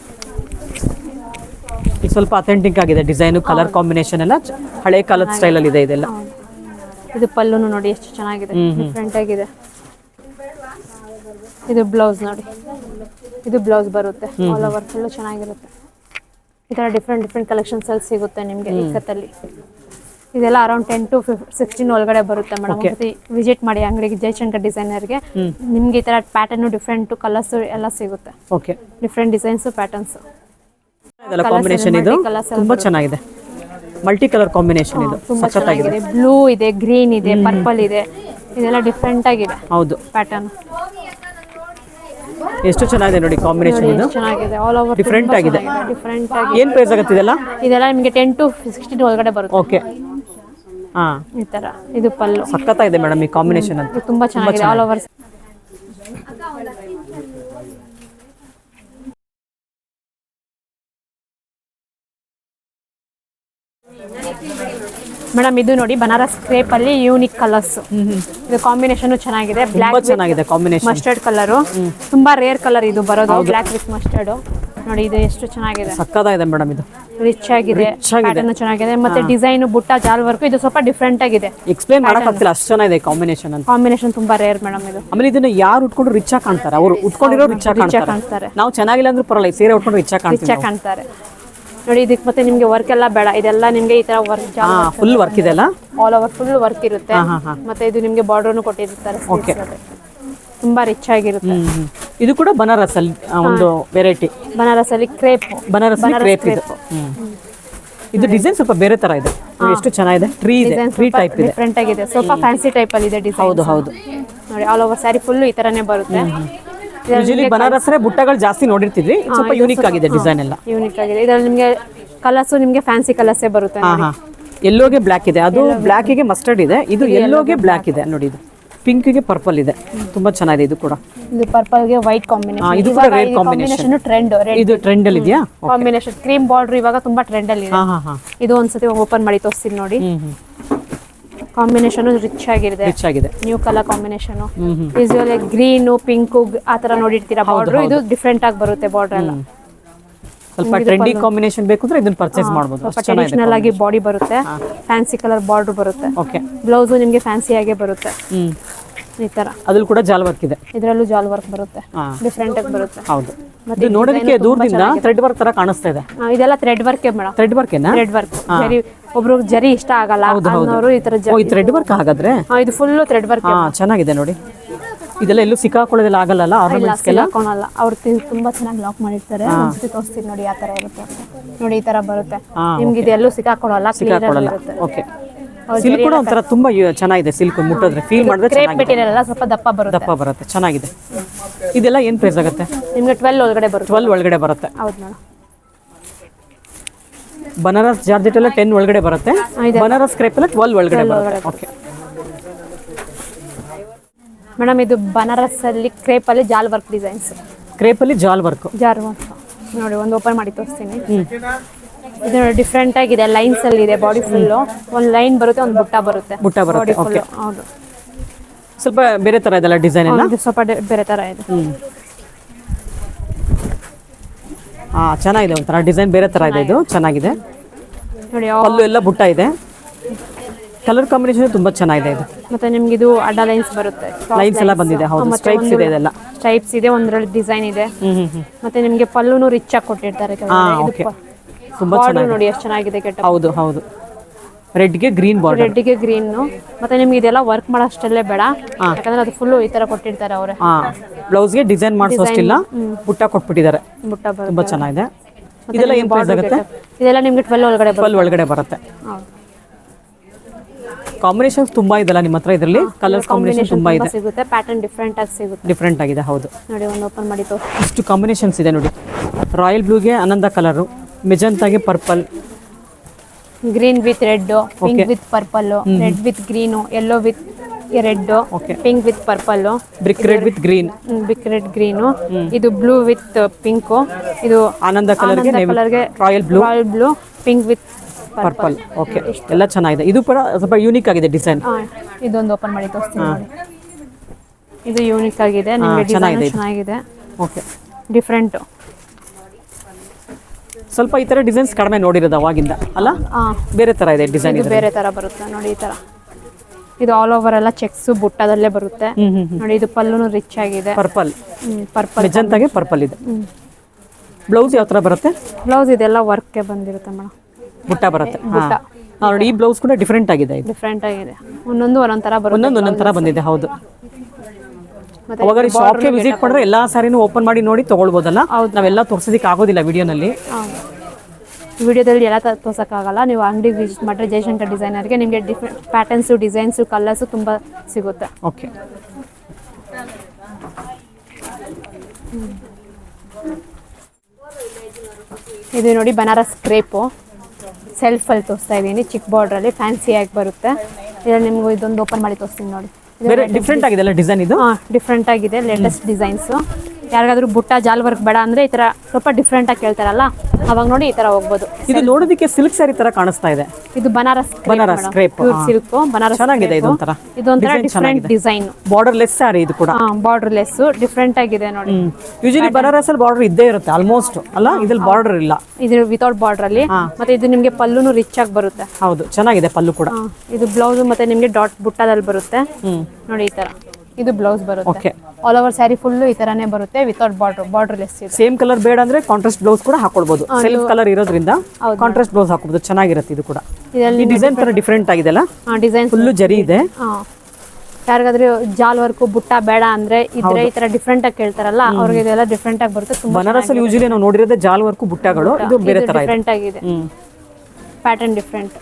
ಸ್ವಲ್ಪ ಅಥೆಂಟಿಕ್ ಆಗಿದೆ ಡಿಸೈನು ಕಲರ್ ಕಾಂಬಿನೇಷನ್ ಎಲ್ಲ ಹಳೆ ಕಾಲದ ಸ್ಟೈಲ್ ಅಲ್ಲಿ ಇದೆ ಇದೆಲ್ಲ. ಇದು ಪಲ್ಲುನು ನೋಡಿ ಎಷ್ಟು ಚೆನ್ನಾಗಿದೆ. ಡಿಫ್ರೆಂಟ್ ಆಗಿದೆ. ಇದು ಬ್ಲೌಸ್ ನೋಡಿ. ಇದು ಬ್ಲೌಸ್ ಬರುತ್ತೆ. ಆಲ್ ಓವರ್ ಫುಲ್ ಚೆನ್ನಾಗಿರುತ್ತೆ. ಈ ತರ ಡಿಫ್ರೆಂಟ್ ಡಿಫ್ರೆಂಟ್ ಕಲೆಕ್ಷನ್ಸ್ ಅಲ್ಲಿ ಸಿಗುತ್ತೆ ನಿಮಗೆ ಇಕ್ಕತ್ತಲ್ಲಿ ಇದೆಲ್ಲ ಅರೌಂಡ್ ಟೆನ್ ಟು ಫಿಫ್ ಸಿಕ್ಸ್ಟೀನ್ ಒಳಗಡೆ ಬರುತ್ತೆ ಮೇಡಮ್ ವಿಸಿಟ್ ಮಾಡಿ ಅಂಗಡಿಗೆ ಜಯಶಂಕರ್ ಡಿಸೈನರ್ಗೆ ನಿಮ್ಗೆ ಈ ತರ ಪ್ಯಾಟರ್ನು ಡಿಫ್ರೆಂಟ್ ಕಲರ್ಸ್ ಎಲ್ಲ ಸಿಗುತ್ತೆ. ಓಕೆ ಡಿಫ್ರೆಂಟ್ ಡಿಸೈನ್ಸ್ ಪ್ಯಾಟರ್ನ್ಸ್ ಇದೆಲ್ಲ ಕಾಂಬಿನೇಷನ್ ಇದು. ತುಂಬಾ ಚೆನ್ನಾಗಿದೆ. ಮಲ್ಟಿ ಕಲರ್ ಕಾಂಬಿನೇಷನ್ ಇದು. ತುಂಬಾ ಚೆನ್ನಾಗಿದೆ. ಬ್ಲೂ ಇದೆ ಗ್ರೀನ್ ಇದೆ ಪರ್ಪಲ್ ಇದೆ. ಇದೆಲ್ಲ ಡಿಫ್ರೆಂಟ್ ಆಗಿದೆ ಹೌದು. ಪ್ಯಾಟರ್ನ್ ಎಷ್ಟು ಚೆನ್ನಾಗಿದೆ ನೋಡಿ ಕಾಂಬಿನೇಷನ್ ಇದು. ಚೆನ್ನಾಗಿದೆ. ಆಲ್ ಓವರ್ ಡಿಫ್ರೆಂಟ್ ಆಗಿದೆ. ಡಿಫ್ರೆಂಟ್ ಆಗಿ ಏನು ಪ್ರೈಸ್ ಆಗುತ್ತೆ ಇದೆಲ್ಲ? ಇದೆಲ್ಲ ನಿಮಗೆ ಟೆನ್ ಟು ಸಿಕ್ಸ್ಟೀನ್ ಒಳಗಡೆ ಬರುತ್ತೆ. ಓಕೆ ಹಾ. ಈ ತರ. ಇದು ಪಲ್ಲು. ಸಖತ್ತಾಗಿದೆ ಮೇಡಮ್ ಈ ಕಾಂಬಿನೇಷನ್ ಅಂತ. ತುಂಬಾ ಚೆನ್ನಾಗಿದೆ. ಆಲ್ ಓವರ್ ಮೇಡಮ್ ಇದು ನೋಡಿ ಬನಾರಸ್ ಕ್ರೇಪ್ ಅಲ್ಲಿ ಯೂನಿಕ್ ಕಲರ್ಸ್ ಇದು ಕಾಂಬಿನೇಷನ್ ಚೆನ್ನಾಗಿದೆ. ಬ್ಲಾಕ್ ಚೆನ್ನಾಗಿದೆ ಕಾಂಬಿನೇಷನ್ ಮಸ್ಟರ್ಡ್ ಕಲರ್ ತುಂಬಾ ರೇರ್ ಕಲರ್ ಇದು ಬರೋದು ಬ್ಲಾಕ್ ವಿತ್ ಮಸ್ಟರ್ಡ್ ನೋಡಿ ಇದು ಎಷ್ಟು ಚೆನ್ನಾಗಿದೆ. ಸಕ್ಕದಾಗಿದೆ ಮೇಡಮ್ ಇದು. ರಿಚ್ ಆಗಿದೆ. ಪ್ಯಾಟರ್ನ್ ಚೆನ್ನಾಗಿದೆ. ಮತ್ತೆ ಡಿಸೈನ್ ಬುಟ್ಟ ಜಾಲ್ ವರ್ಕ್ ಇದು ಸ್ವಲ್ಪ ಡಿಫ್ರೆಂಟ್ ಆಗಿದೆ. ಎಕ್ಸ್ಪ್ಲೈನ್ ಮಾಡಕ್ ಆಗ್ತಿಲ್ಲ ಅಷ್ಟು ಚೆನ್ನಾಗಿದೆ ಕಾಂಬಿನೇಷನ್ ಅಂತ. ಕಾಂಬಿನೇಷನ್ ತುಂಬಾ ರೇರ್ ಮೇಡಮ್ ಇದು. ಆಮೇಲೆ ಇದನ್ನ ಯಾರು ಉಟ್ಕೊಂಡು ರಿಚ್ ಆಗಿ ಕಾಣ್ತಾರೆ? ಅವರು ಉಟ್ಕೊಂಡಿರೋ ರಿಚ್ ಆಗಿ ಕಾಣ್ತಾರೆ. ನಾವು ಚೆನ್ನಾಗಿಲ್ಲ ಅಂದ್ರೆ ಪರವಾಗಿಲ್ಲ ಸೀರೆ ಉಟ್ಕೊಂಡು ರಿಚ್ ಆಗಿ ಕಾಣ್ತಾರೆ. ನೋಡಿ ಇದಕ್ಕೆ ಮತ್ತೆ ನಿಮ್ಗೆ ವರ್ಕ್ ಎಲ್ಲ ಬೇಡ. ಇದೆಲ್ಲ ನಿಮ್ಗೆ ಈ ತರ ವರ್ಕ್ ಫುಲ್ ವರ್ಕ್ ಇದೆಲ್ಲ ಆಲ್ ಓವರ್ ಫುಲ್ ವರ್ಕ್ ಇರುತ್ತೆ. ಮತ್ತೆ ಇದು ನಿಮ್ಗೆ ಬಾರ್ಡರ್ನು ಕೊಟ್ಟಿರ್ತಾರೆ ಓಕೆ ಅಲ್ಲಿ. ತುಂಬಾ ರಿಚ್ ಆಗಿರುತ್ತೆ. ಇದು ಕೂಡ ಬನಾರಸ್ ಅಲ್ಲಿ ಒಂದು ವೆರೈಟಿ ಬನಾರಸ್ ಅಲ್ಲಿ ಕ್ರೇಪ್ ಬನಾರಸ್ ಕ್ರೇಪ್ ಇದು. ಇದು ಡಿಸೈನ್ ಸ್ವಲ್ಪ ಬೇರೆ ತರ ಇದೆ. ಎಷ್ಟು ಚೆನ್ನಾಗಿದೆ? ಟ್ರೀ ಇದೆ. ಟ್ರೀ ಟೈಪ್ ಇದೆ. ಡಿಫ್ರೆಂಟ್ ಆಗಿದೆ. ಸ್ವಲ್ಪ ಫ್ಯಾನ್ಸಿ ಟೈಪ್ ಅಲ್ಲಿ ಇದೆ ಡಿಸೈನ್ ಹೌದು ಹೌದು. ನೋಡಿ ಆಲ್ ಓವರ್ ಸ್ಯಾರಿ ಫುಲ್ ಈ ತರನೇ ಬರುತ್ತೆ. ಯೂಶಲಿ ಬನಾರಸ್ರೆ ಬುಟ್ಟಗಳು ಜಾಸ್ತಿ ನೋಡಿರ್ತಿದ್ವಿ ಇದು ಸ್ವಲ್ಪ ಯೂನಿಕ್ ಆಗಿದೆ ಡಿಸೈನ್ ಎಲ್ಲ. ಯೂನಿಕ್ ಆಗಿದೆ. ಇದರಲ್ಲಿ ನಿಮಗೆ ಕಲರ್ಸು ನಿಮಗೆ ಫ್ಯಾನ್ಸಿ ಕಲರ್ಸೇ ಬರುತ್ತೆ ಹಾ ಹಾ. ಎಲ್ಲೋಗೆ ಬ್ಲ್ಯಾಕ್ ಇದೆ. ಅದು ಬ್ಲ್ಯಾಕಿಗೆ ಮಸ್ಟರ್ಡ್ ಇದೆ. ಇದು ಎಲ್ಲೋಗೆ ಬ್ಲ್ಯಾಕ್ ಇದೆ ನೋಡಿ ಇದು. ಪಿಂಕ್ಗೆ ಪರ್ಪಲ್ ಇದೆ. ತುಂಬಾ ಚೆನ್ನಾಗಿದೆ ಇದು ಕೂಡ. ಇದು ಪರ್ಪಲ್ಗೆ ವೈಟ್ ಕಾಂಬಿನೇಷನ್ ಇದು ಕೂಡ red ಕಾಂಬಿನೇಷನ್ ಟ್ರೆಂಡ್ ರೆಡ್ ಇದು ಟ್ರೆಂಡ್ ಅಲ್ಲಿ ಇದೆಯಾ? ಕಾಂಬಿನೇಷನ್ ಕ್ರೀಮ್ ಬಾರ್ಡರ್ ಇವಾಗ ತುಂಬಾ ಟ್ರೆಂಡ್ ಅಲ್ಲಿ ಇದೆ. ಹಾ ಹಾ ಹಾ. ಇದು ಒಂದ್ಸತಿ ಓಪನ್ ಮಾಡಿ ತೋರಿಸ್ತೀನಿ ನೋಡಿ. ಹ್ಮ್ ಹ್ಮ್. ಕಾಂಬಿನೇಷನ್ ರಿಚ್ ಆಗಿದೆ. ರಿಚ್ ಆಗಿದೆ. New colour combination usually green usually green pink ಆ ತರ ನೋಡಿರ್ತೀರಾ? ಬಾರ್ಡರ್ ಇದು ಡಿಫ್ರೆಂಟ್ ಆಗಿ ಬರುತ್ತೆ ಬಾರ್ಡರ್ ಎಲ್ಲ. ಸ್ವಲ್ಪ ಟ್ರೆಂಡಿ ಕಾಂಬಿನೇಷನ್ ಬೇಕು ಅಂದ್ರೆ ಇದನ್ನ ಪರ್ಚೇಸ್ ಮಾಡಬಹುದು ಟ್ರೆಡಿಷನಲ್ ಆಗಿ ಬಾಡಿ ಬರುತ್ತೆ. ಫ್ಯಾನ್ಸಿ ಕಲರ್ ಬಾರ್ಡರ್ ಬರುತ್ತೆ. ಓಕೆ ಬ್ಲೌಸ್ ನಿಮಗೆ ಫ್ಯಾನ್ಸಿ ಆಗಿ ಬರುತ್ತೆ. ಹ್ಮ್. ಈ ತರ ಅದ್ರಲ್ಲಿ ಕೂಡ ಜಾಲ್ ವರ್ಕ್ ಇದೆ. ಇದರಲ್ಲೂ ಜಾಲ್ ವರ್ಕ್ ಬರುತ್ತೆ. ಡಿಫರೆಂಟ್ ಆಗಿ ಬರುತ್ತೆ. ಹೌದು. ಮತ್ತೆ ನೋಡೋದಕ್ಕೆ ದೂರದಿಂದ ಥ್ರೆಡ್ ವರ್ಕ್ ತರ ಕಾಣಿಸ್ತಾ ಇದೆ. ಇದೆಲ್ಲ thread work madam. Thread work ಏನಾ? ಥ್ರೆಡ್ ವರ್ಕ್ ಜರಿ ಒಬ್ರು ಜರಿ ಇಷ್ಟ ಆಗಲ್ಲ ಅನ್ನೋರು ಈ ತರ ಜರಿ ಥ್ರೆಡ್ ವರ್ಕ್ ಹಾಗಾದ್ರೆ? ಹಾ, ಇದು ಫುಲ್ ಥ್ರೆಡ್ ವರ್ಕ್ ಹಾ ಚೆನ್ನಾಗಿದೆ ನೋಡಿ. ಇದೆಲ್ಲ ಎಲ್ಲೂ ಸಿಕ್ಕಾಕೊಳ್ಳೋದಿಲ್ಲ ಆಗಲ್ಲ ಆರ್ನಮೆಂಟ್ಸ್ಗೆಲ್ಲ ಹಾಕೋಣಲ್ಲ ಅವ್ರು ತಿ- ತುಂಬಾ ಚೆನ್ನಾಗಿ ಲಾಕ್ ಮಾಡಿರ್ತಾರೆ. ಒಂದ್ಸತಿ ತೋರಿಸ್ತೀನಿ ನೋಡಿ ಆ ತರ ಇರುತ್ತೆ. ನೋಡಿ ಈ ತರ ಬರುತ್ತೆ. ಹಾ, ನಿಮ್ಗೆ ಇದೆಲ್ಲೂ ಸಿಕ್ಕಾಕೊಳಲ್ಲ ಕ್ಲಿಯರ್ ಸಿಕ್ಕಾಕೊಳ್ಳಲ್ಲ. ಇರುತ್ತೆ ಓಕೆ. ಸಿಲ್ಕ್ ಕೂಡ ಒಂಥರ ತುಂಬಾ ಯು- ಚೆನ್ನಾಗಿದೆ ಸಿಲ್ಕ್ ಮುಟ್ಟೋದ್ರೆ. ಫೀಲ್ ಮಾಡಿದ್ರೆ ಕ್ರೇಪ್ ಚೆನ್ನಾಗಿದೆ. ಮೆಟೀರಿಯಲ್ ಎಲ್ಲ ಸ್ವಲ್ಪ ದಪ್ಪ ಬರುತ್ತೆ. ದಪ್ಪ ಬರುತ್ತೆ. ಚೆನ್ನಾಗಿದೆ. ಇದೆಲ್ಲ ಏನ್ ಪ್ರೈಸ್ ಆಗುತ್ತೆ? ನಿಮ್ಗೆ ಟ್ವೆಲ್ ಒಳಗಡೆ ಬರುತ್ತೆ. ಟ್ವೆಲ್ ಒಳಗಡೆ ಬರುತ್ತೆ. ಹೌದು ಮೇಡಮ್. ಬನಾರಸ್ ಜಾರ್ಜೆಟ್ ಎಲ್ಲ ಟೆನ್ ಒಳಗಡೆ ಬರುತ್ತೆ. ಬನಾರಸ್ ಕ್ರೇಪ್ ಎಲ್ಲ ಟ್ವೆಲ್ ಒಳಗಡೆ ಬರುತ್ತೆ. ಓಕೆ ಮೇಡಮ್ ಇದು ಬನಾರಸ್ ಅಲ್ಲಿ ಕ್ರೇಪ್ ಅಲ್ಲಿ ಜಾಲ್ ವರ್ಕ್ ಡಿಸೈನ್ಸ್ ಕ್ರೇಪ್ ಅಲ್ಲಿ ಜಾಲ್ ವರ್ಕ್ ಜಾಲ್ ವರ್ಕ್ ನೋಡಿ ಒಂದು ಓಪನ್ ಮಾಡಿ ತೋರಿಸ್ತೀನಿ. ಇದು ಡಿಫ್ರೆಂಟ್ ಆಗಿದೆ ಲೈನ್ಸ್ ಅಲ್ಲಿ ಇದೆ ಬಾಡಿ ಫುಲ್ ಒಂದು ಲೈನ್ ಬರುತ್ತೆ ಒಂದು ಬುಟ್ಟ ಬರುತ್ತೆ. ಬುಟ್ಟ ಬರುತ್ತೆ. ಓಕೆ ಹೌದು. ಸ್ವಲ್ಪ ಬೇರೆ ತರ ಇದೆಲ್ಲ ಡಿಸೈನ್ ಎಲ್ಲ? ಇದು ಸ್ವಲ್ಪ ಬೇರೆ ತರ ಇದೆ. ಹಾ ಚೆನ್ನಾಗಿದೆ ಒಂಥರ. ಡಿಸೈನ್ ಬೇರೆ ತರ ಇದೆ ಇದು. ಚೆನ್ನಾಗಿದೆ. ನೋಡಿ ಪಲ್ಲು ಎಲ್ಲ ಬುಟ್ಟ ಇದೆ. ಕಲರ್ ಕಾಂಬಿನೇಷನ್ ತುಂಬಾ ಚೆನ್ನಾಗಿದೆ ಇದು. ಮತ್ತೆ ನಿಮ್ಗೆ ಇದು ಅಡ್ಡ ಲೈನ್ಸ್ ಬರುತ್ತೆ. ಲೈನ್ಸ್ ಎಲ್ಲ ಬಂದಿದೆ. ಹೌದು ಸ್ಟ್ರೈಪ್ಸ್ ಇದೆ ಇದೆಲ್ಲ. ಸ್ಟ್ರೈಪ್ಸ್ ಇದೆ ಒಂದರಲ್ಲಿ ಡಿಸೈನ್ ಇದೆ. ಮತ್ತೆ ನಿಮ್ಗೆ ಪಲ್ಲುನು ರಿಚ್ ಆಗಿ ಕೊಟ್ಟಿರ್ತಾರೆ ಓಕೆ ತುಂಬಾ ಚೆನ್ನಾಗಿದೆ. ನೋಡಿ ಎಷ್ಟು ಚೆನ್ನಾಗಿದೆ ಕೆಟ್ಟ ಹೌದು ಹೌದು. ರೆಡ್ಗೆ ಗ್ರೀನ್ ಬಾರ್ಡರ್ ರೆಡ್ಗೆ ಗ್ರೀನ್ ಮತ್ತೆ ನಿಮ್ಗೆ ಇದೆಲ್ಲ ವರ್ಕ್ ಮಾಡೋಷ್ಟಲ್ಲೇ ಬೇಡ. ಯಾಕಂದ್ರೆ ಅದು ಫುಲ್ಲು ಈ ತರ ಕೊಟ್ಟಿರ್ತಾರೆ ಅವರೇ. ಬ್ಲೌಸ್ಗೆ ಡಿಸೈನ್ ಮಾಡಿಸೋಷ್ಟಿಲ್ಲ. ಬುಟ್ಟ ಕೊಟ್ಬಿಟ್ಟಿದ್ದಾರೆ. ಬುಟ್ಟ ತುಂಬಾ ಚೆನ್ನಾಗಿದೆ. ಇದೆಲ್ಲ ಏನ್ ಪ್ರೈಸ್ ಆಗುತ್ತೆ? ಇದೆಲ್ಲ ನಿಮಗೆ ಟ್ವೆಲ್ ಒಳಗಡೆ ಟ್ವೆಲ್ ಒಳಗಡೆ ಬರುತ್ತೆ. ಕಾಂಬಿನೇಷನ್ ತುಂಬಾ ಇದೆಲ್ಲ ನಿಮ್ಮ ಹತ್ರ ಇದರಲ್ಲಿ. ಕಲರ್ಸ್ ಕಾಂಬಿನೇಷನ್ ತುಂಬಾ ಇದೆ. ಸಿಗುತ್ತೆ. ಪ್ಯಾಟರ್ನ್ ಡಿಫ್ರೆಂಟ್ ಆಗಿ ಸಿಗುತ್ತೆ. ಡಿಫ್ರೆಂಟ್ ಆಗಿದೆ ಹೌದು. ನೋಡಿ ಒಂದು ಓಪನ್ ಮಾಡಿ ಇಷ್ಟು ಕಾಂಬಿನೇಷನ್ಸ್ ಇದೆ ನೋಡಿ. ರಾಯಲ್ ಬ್ಲೂಗೆ colour colour ಮೆಜಂತಾಗೆ purple green with red pink with purple red with green yellow with red. Pink with purple brick red with green brick red green ಇದು ಬ್ಲೂ ವಿತ್ ಪಿಂಕ್ ಇದು ಆನಂದ ಕಲರ್ಗೆ colour royal blue royal blue pink with purple okay ಎಲ್ಲ ಚೆನ್ನಾಗಿದೆ. ಇದು ಕೂಡ ಸ್ವಲ್ಪ ಯೂನಿಕ್ ಆಗಿದೆ ಡಿಸೈನ್ ಇದೊಂದು ಓಪನ್ ಮಾಡಿ ತೋರಿಸ್ತೀನಿ ಇದು ಯೂನಿಕ್ ಆಗಿದೆ. ನಿಮಗೆ ಡಿಸೈನ್ ಚೆನ್ನಾಗಿದೆ ಚೆನ್ನಾಗಿದೆ. ಓಕೆ ಡಿಫ್ರೆಂಟ್ ಸ್ವಲ್ಪ ಈ ತರ ಡಿಸೈನ್ಸ್ ಕಡಿಮೆ ನೋಡಿರೋದು ಅವಾಗಿಂದ ಅಲ್ಲ? ಬೇರೆ ತರ ಇದೆ ಡಿಸೈನ್ ಇದು ಬೇರೆ ತರ ಬರುತ್ತೆ ನೋಡಿ ಈ ತರ. ಇದು ಆಲ್ ಓವರ್ ಎಲ್ಲ ಚೆಕ್ಸ್ ಬುಟ್ಟದಲ್ಲೇ ಬರುತ್ತೆ. ನೋಡಿ ಇದು ಪಲ್ಲುನು ರಿಚ್ ಆಗಿದೆ. ಪರ್ಪಲ್ ಪರ್ಪಲ್ ಮೆಜಂತಾಗೆ ಪರ್ಪಲ್ ಇದೆ. ಬ್ಲೌಸ್ ಯಾವ ತರ ಬರುತ್ತೆ? ಬ್ಲೌಸ್ ಇದೆಲ್ಲ ವರ್ಕ್ಗೆ ಬಂದಿರುತ್ತೆ ಮೇಡಮ್ ಬುಟ್ಟ ಬರುತ್ತೆ. ಹಾ, ನೋಡಿ ಈ ಬ್ಲೌಸ್ ಕೂಡ ಡಿಫ್ರೆಂಟ್ ಆಗಿದೆ ಇದು. ಡಿಫರೆಂಟ್ ಆಗಿದೆ. ಒಂದೊಂದು ಒಂದೊಂದು ತರ ಬರುತ್ತೆ ಒಂದೊಂದು ಒಂದೊಂದು ತರ ಬಂದಿದೆ ಹೌದು. ಅವಾಗ ಶಾಪ್ಗೆ ವಿಸಿಟ್ ಮಾಡಿದ್ರೆ ಎಲ್ಲಾ ಸಾರಿನೂ ಓಪನ್ ಮಾಡಿ ನೋಡಿ ತಗೊಳ್ಬೋದಲ್ಲ? ನಾವೆಲ್ಲ ತೋರ್ಸೋದಕ್ಕೆ ಆಗೋದಿಲ್ಲ ವಿಡಿಯೋನಲ್ಲಿ ವಿಡಿಯೋದಲ್ಲಿ ಎಲ್ಲ ತೋರ್ಸೋಕ್ಕಾಗಲ್ಲ. ನೀವು ಅಂಗಡಿಗೆ ವಿಸಿಟ್ ಮಾಡಿದ್ರೆ ಜಯಶಂಕರ್ ಡಿಸೈನರ್ಗೆ ನಿಮಗೆ ಡಿಫ್ರೆಂಟ್ ಪ್ಯಾಟರ್ನ್ಸು ಡಿಸೈನ್ಸು ಕಲರ್ಸು ತುಂಬ ಸಿಗುತ್ತೆ. ಓಕೆ. ಇದು ನೋಡಿ ಬನಾರಸ್ ಕ್ರೇಪು. ಸೆಲ್ಫಲ್ಲಿ ತೋರಿಸ್ತಾ ಇದ್ದೀನಿ. ಚಿಕ್ಕ ಬಾರ್ಡ್ರಲ್ಲಿ ಫ್ಯಾನ್ಸಿಯಾಗಿ ಬರುತ್ತೆ. ಇದರಲ್ಲಿ ನಿಮ್ಗೆ ಇದೊಂದು ಓಪನ್ ಮಾಡಿ ತೋರಿಸ್ತೀನಿ ನೋಡಿ. ಬೇರೆ ಡಿಫ್ರೆಂಟ್ ಆಗಿದೆ ಡಿಸೈನ್ ಇದು? ಹಾಂ ಡಿಫ್ರೆಂಟ್ ಆಗಿದೆ. ಲೇಟೆಸ್ಟ್ ಡಿಸೈನ್ಸು ಯಾರಿಗಾದ್ರೂ ಬುಟ್ಟ ಜಾಲ್ ವರ್ಕ್ ಬೇಡ ಅಂದ್ರೆ ಈ ತರ ಸ್ವಲ್ಪ ಡಿಫ್ರೆಂಟ್ ಆಗಿ ಕೇಳ್ತಾರಲ್ಲ ಅವಾಗ ನೋಡಿ ಈ ತರ ಹೋಗ್ಬೋದು. ಇದು ನೋಡೋದಕ್ಕೆ ಸಿಲ್ಕ್ ಸರಿ ತರ ಕಾಣಿಸ್ತಾ ಇದೆ. ಇದು ಬನಾರಸ್ ಬನಾರಸ್ ಕ್ರೇಪ್ ಸಿಲ್ಕ್ ಬನಾರಸ್ ಚೆನ್ನಾಗಿದೆ ಇದು ಇದೊಂಥರ. ಇದೊಂಥರ different design borderless sari ಇದು ಕೂಡ. ಬಾರ್ಡರ್ ಲೆಸ್ ಡಿಫ್ರೆಂಟ್ ಆಗಿದೆ ನೋಡಿ. ಯೂಶಲಿ ಬನಾರಸ್ ಅಲ್ಲಿ ಬಾರ್ಡರ್ ಇದ್ದೇ ಇರುತ್ತೆ ಆಲ್ಮೋಸ್ಟ್ ಅಲ್ಲ? ಇದ್ರಲ್ಲಿ ಬಾರ್ಡರ್ ಇಲ್ಲ. ಇದು ವಿತೌಟ್ ಬಾರ್ಡರ್ ಅಲ್ಲಿ. ಮತ್ತೆ ಇದು ನಿಮಗೆ ಪಲ್ಲುನು ರಿಚ್ ಆಗಿ ಬರುತ್ತೆ. ಹೌದು ಚೆನ್ನಾಗಿದೆ ಪಲ್ಲು ಕೂಡ. ಇದು ಬ್ಲೌಸ್ ಮತ್ತೆ ನಿಮಗೆ ಡಾಟ್ ಬುಟ್ಟದಲ್ಲಿ ಬರುತ್ತೆ. ನೋಡಿ ಈ ತರ. ಇದು ಬ್ಲೌಸ್ ಬರುತ್ತೆ. Okay all over sari full ಈ ತರಾನೇ ಬರುತ್ತೆ without border borderless same colour ಬೇಡ ಅಂದ್ರೆ ಕಾಂಟ್ರಾಸ್ಟ್ ಬ್ಲೌಸ್ ಕೂಡ ಹಾಕೊಳ್ಬಹುದು ಸೆಲ್ಫ್ ಕಲರ್ ಇರೋದ್ರಿಂದ ಕಾಂಟ್ರಾಸ್ಟ್ ಬ್ಲೌಸ್ ಹಾಕೋಬಹುದು ಚೆನ್ನಾಗಿರುತ್ತೆ ಇದು ಕೂಡ. ಈ ಡಿಸೈನ್ ತರ ಡಿಫ್ರೆಂಟ್ ಆಗಿದೆ ಅಲ್ಲ? ಡಿಸೈನ್ ಫುಲ್ ಜರಿ ಇದೆ. ಯಾರಿಗಾದ್ರೂ ಜಾಲ್ ವರ್ಕು ಬುಟ್ಟ ಬೇಡ ಅಂದ್ರೆ ಇದ್ರೆ ಈ ತರ ಡಿಫ್ರೆಂಟ್ ಆಗಿ ಕೇಳ್ತಾರಲ್ಲ ಅವ್ರಿಗೆ ಇದೆಲ್ಲ ಡಿಫ್ರೆಂಟ್ ಆಗಿ ಬರುತ್ತೆ. ತುಂಬಾ ಬನಾರಸ್ ಅಲ್ಲಿ ಯೂಶಲಿ ನಾವು ನೋಡಿರೋದೇ ಜಾಲ್ ವರ್ಕು ಬುಟ್ಟಗಳು. ಇದು ಬೇರೆ ತರ ಡಿಫ್ರೆಂಟ್ ಆಗಿದೆ. ಪ್ಯಾಟರ್ನ್ ಡಿಫ್ರೆಂಟ್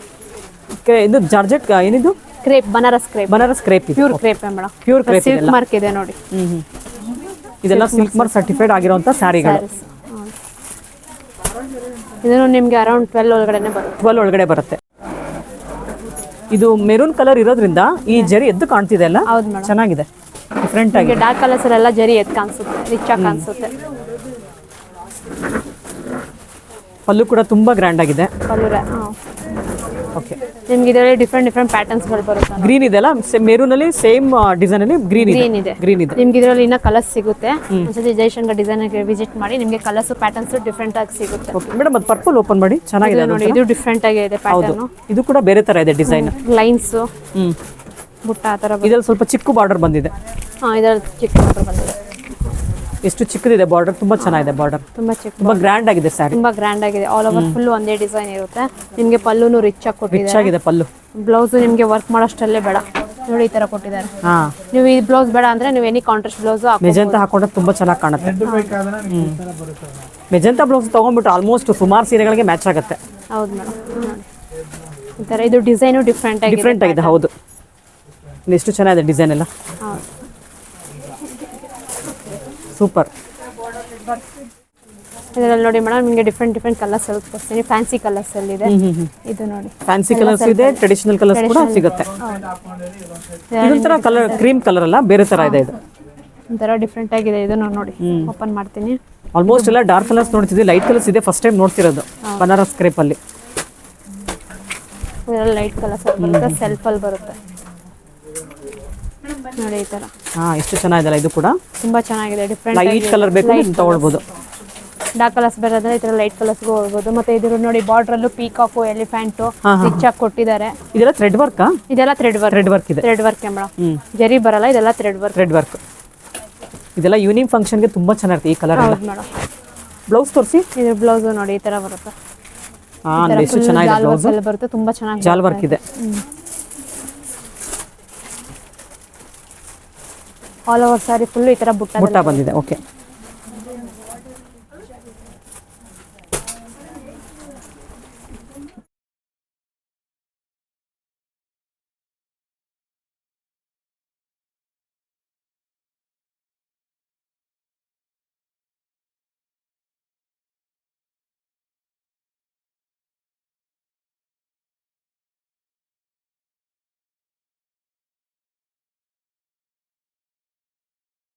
ಇದು ಜಾರ್ಜೆಟ್ ಏನಿದು? Crepe Banaras crepe Banaras crepe pure crepe madam pure crepe silk mark ಇದೆ ನೋಡಿ. ಹ್ಮ್ ಇದೆಲ್ಲ ಸಿಲ್ಕ್ ಮಾರ್ಕ್ ಸರ್ಟಿಫೈಡ್ ಆಗಿರುವಂತ ಸ್ಯಾರಿಗಳು ಸ್ಯಾರೀಸ್ ಇದನ್ನು ನಿಮಗೆ ಅರೌಂಡ್ ಟ್ವೆಲ್ ಒಳಗಡೆನೆ ಬರುತ್ತೆ. ಟ್ವೆಲ್ ಒಳಗಡೆ ಬರುತ್ತೆ. ಇದು ಮೆರೂನ್ ಕಲರ್ ಇರೋದ್ರಿಂದ ಈ ಜರಿ ಎದ್ದು ಕಾಣ್ತಿದೆ ಅಲ್ಲ? ಚೆನ್ನಾಗಿದೆ. ಡಿಫ್ರೆಂಟ್ ಆಗಿ ಡಾರ್ಕ್ ಕಲರ್ಸ್ ಎಲ್ಲ ಜರಿ ಎದ್ದು ಕಾಣಿಸುತ್ತೆ. ರಿಚ್ ಆಗಿ ಕಾಣಿಸುತ್ತೆ. ಪಲ್ಲು ಕೂಡ ತುಂಬಾ ಗ್ರ್ಯಾಂಡ್ ಆಗಿದೆ. ಪಲ್ಲು ಓಕೆ ನಿಮ್ಗೆ ಇದರಲ್ಲಿ ಡಿಫ್ರೆಂಟ್ ಡಿಫ್ರೆಂಟ್ ಪ್ಯಾಟರ್ನ್ಸ್ಗಳು ಬರುತ್ತೆ ಗ್ರೀನ್ ಇದೆ ಅಲ್ಲ? ಮೆರೂನ್ ಅಲ್ಲಿ ಸೇಮ್ ಡಿಸೈನ್ ಅಲ್ಲಿ ಗ್ರೀನ್ ಇದೆ. ಗ್ರೀನ್ ಇದೆ. ಗ್ರೀನ್ ಇದೆ. ನಿಮ್ಗೆ ಇದರಲ್ಲಿ ಇನ್ನ ಕಲರ್ ಸಿಗುತ್ತೆ. ಒಂದ್ಸತಿ ಜಯಶಂಕರ್ ಡಿಸೈನ್ ವಿಸಿಟ್ ಮಾಡಿ ನಿಮಗೆ ಕಲರ್ಸ್ ಪ್ಯಾಟರ್ನ್ಸ್ ಡಿಫ್ರೆಂಟ್ ಆಗಿ ಸಿಗುತ್ತೆ. ಓಕೆ ಮೇಡಮ್ ಅದು ಪರ್ಪಲ್ ಓಪನ್ ಮಾಡಿ. ಚೆನ್ನಾಗಿದೆ ನೋಡಿ ಇದು ಡಿಫ್ರೆಂಟ್ ಆಗಿ ಇದೆ ಪ್ಯಾಟರ್ನ್ ಇದು ಕೂಡ ಬೇರೆ ತರ ಇದೆ ಡಿಸೈನ್ ಲೈನ್ಸ್ ಹ್ಮ್. ಬುಟ್ಟ ಆ ತರ ಇದ್ರಲ್ಲಿ ಸ್ವಲ್ಪ ಚಿಕ್ಕ ಬಾರ್ಡರ್ ಬಂದಿದೆ. ಹಾ ಇದರಲ್ಲಿ ಚಿಕ್ಕ ಬಾರ್ಡರ್ ಬಂದಿದೆ. ಎಷ್ಟು ಚಿಕ್ಕದಿದೆ ಬಾರ್ಡರ್ ತುಂಬಾ ಚೆನ್ನಾಗಿದೆ ಬಾರ್ಡರ್ ತುಂಬಾ ಚಿಕ್ಕ ತುಂಬಾ ಗ್ರ್ಯಾಂಡ್ ಆಗಿದೆ ಸ್ಯಾರಿ ತುಂಬಾ ಗ್ರ್ಯಾಂಡ್ ಆಗಿದೆ ಆಲ್ ಓವರ್ ಫುಲ್ ಒಂದೇ ಡಿಸೈನ್ ಇರುತ್ತೆ. ನಿಮಗೆ ಪಲ್ಲುನು ರಿಚ್ ಆಗಿ ಕೊಟ್ಟಿದ್ದಾರೆ. ಆಗಿದೆ ಪಲ್ಲು. ಬ್ಲೌಸ್ ನಿಮಗೆ ವರ್ಕ್ ಮಾಡೋಷ್ಟಲ್ಲೇ ಬೇಡ. ನೋಡಿ ಈ ತರ ಕೊಟ್ಟಿದ್ದಾರೆ. ಹಾ. ನೀವು ಈ ಬ್ಲೌಸ್ ಬೇಡ ಅಂದ್ರೆ ನೀವು ಎನಿ ಕಾಂಟ್ರಾಸ್ಟ್ ಬ್ಲೌಸ್ ಮೆಜೆಂತ ಹಾಕೊಂಡ್ರೆ ತುಂಬಾ ಚೆನ್ನಾಗಿ ಕಾಣುತ್ತೆ. ಮೆಜೆಂತ ಬ್ಲೌಸ್ ತಗೊಂಡ್ಬಿಟ್ಟು ಆಲ್ಮೋಸ್ಟ್ ಸುಮಾರು ಸೀರೆಗಳಿಗೆ ಮ್ಯಾಚ್ ಆಗುತ್ತೆ. ಹೌದು ಮೇಡಮ್ ನೋಡಿ ಈ ತರ ಇದು ಡಿಸೈನು ಡಿಫ್ರೆಂಟ್ ಆಗಿದೆ. ಡಿಫ್ರೆಂಟ್ ಆಗಿದೆ ಹೌದು. ಎಷ್ಟು ಚೆನ್ನಾಗಿದೆ ಡಿಸೈನ್ ಎಲ್ಲ. ಹೌದು. ಸೂಪರ್ ಇದರಲ್ಲಿ ನೋಡಿ ಮೇಡಮ್ ನಿಮಗೆ ಡಿಫ್ರೆಂಟ್ ಡಿಫ್ರೆಂಟ್ ಕಲರ್ಸ್ ತೋರಿಸ್ತೀನಿ ಫ್ಯಾನ್ಸಿ ಕಲರ್ಸ್ ಅಲ್ಲಿ ಇದೆ. ಇದು ನೋಡಿ. ಫ್ಯಾನ್ಸಿ ಕಲರ್ಸ್ ಇದೆ ಟ್ರೆಡಿಷನಲ್ ಕಲರ್ಸ್ ಕೂಡ ಸಿಗುತ್ತೆ. ಇದೊಂಥರ ಕಲರ್ ಕ್ರೀಮ್ ಕಲರ್ ಅಲ್ಲ ಬೇರೆ ತರ ಇದೆ ಇದು. ಒಂಥರ ಡಿಫ್ರೆಂಟ್ ಆಗಿದೆ ಇದನ್ನು ನೋಡಿ ಓಪನ್ ಮಾಡ್ತೀನಿ. ಆಲ್ಮೋಸ್ಟ್ ಎಲ್ಲ ಡಾರ್ಕ್ ಕಲರ್ಸ್ ನೋಡ್ತಿದ್ವಿ ಲೈಟ್ ಕಲರ್ಸ್ ಇದೆ ಫಸ್ಟ್ ಟೈಮ್ ನೋಡ್ತಿರೋದು ಬನಾರಸ್ ಕ್ರೇಪ್ ಅಲ್ಲಿ. ಲೈಟ್ ಕಲರ್ಸ್ ಬರುತ್ತೆ ಸೆಲ್ಫ್ ಅಲ್ಲಿ ಬರುತ್ತೆ. ನೋಡಿ ಈ ತರ. ಹಾ ಎಷ್ಟು ಚೆನ್ನಾಗಿದೆಲ್ಲ ಇದು ಕೂಡ? ತುಂಬಾ ಚೆನ್ನಾಗಿದೆ ಡಿಫ್ರೆಂಟ್ ಲೈಟ್ ಕಲರ್ ಬೇಕು ತಗೊಳ್ಬೋದು. ಡಾರ್ಕ್ ಕಲರ್ಸ್ ಬರೋದ್ರೆ ಈ ತರ ಲೈಟ್ ಕಲರ್ಸ್ ಹೋಗ್ಬೋದು. ಮತ್ತೆ ಇದ್ರ ನೋಡಿ ಬಾರ್ಡರ್ ಅಲ್ಲೂ ಪೀಕಾಕು ಎಲಿಫೆಂಟ್ ಸ್ಟಿಚ್ ಆಗಿ ಕೊಟ್ಟಿದ್ದಾರೆ. ಇದೆಲ್ಲ ಥ್ರೆಡ್ ವರ್ಕ್ ಇದೆಲ್ಲ ಥ್ರೆಡ್ ವರ್ಕ್ ಥ್ರೆಡ್ ವರ್ಕ್ ಇದೆ. Thread work madam? ಜರಿ ಬರಲ್ಲ ಇದೆಲ್ಲ ಥ್ರೆಡ್ ವರ್ಕ್ ಥ್ರೆಡ್ ವರ್ಕ್ ಇದೆಲ್ಲ ಫಂಕ್ಷನ್ಗೆ ತುಂಬಾ ಚೆನ್ನಾಗಿರುತ್ತೆ ಈ ಕಲರ್ ಹೌದು ಮೇಡಮ್. ಬ್ಲೌಸ್ ತೋರಿಸಿ? ಇದ್ರ ಬ್ಲೌಸ್ ನೋಡಿ ಈ ತರ ಬರುತ್ತೆ. ಆ ಎಷ್ಟು ಚೆನ್ನಾಗಿದೆ ಬ್ಲೌಸ್ ಬರುತ್ತೆ ತುಂಬಾ ಚೆನ್ನಾಗಿ ಜಾಲ್ ವರ್ಕ್ ಇದೆ. ಆಲ್ ಓವರ್ ಸಾರಿ ಫುಲ್ ಈ ತರ ಬುಟ್ಟ ಬಂದಿದೆ ಓಕೆ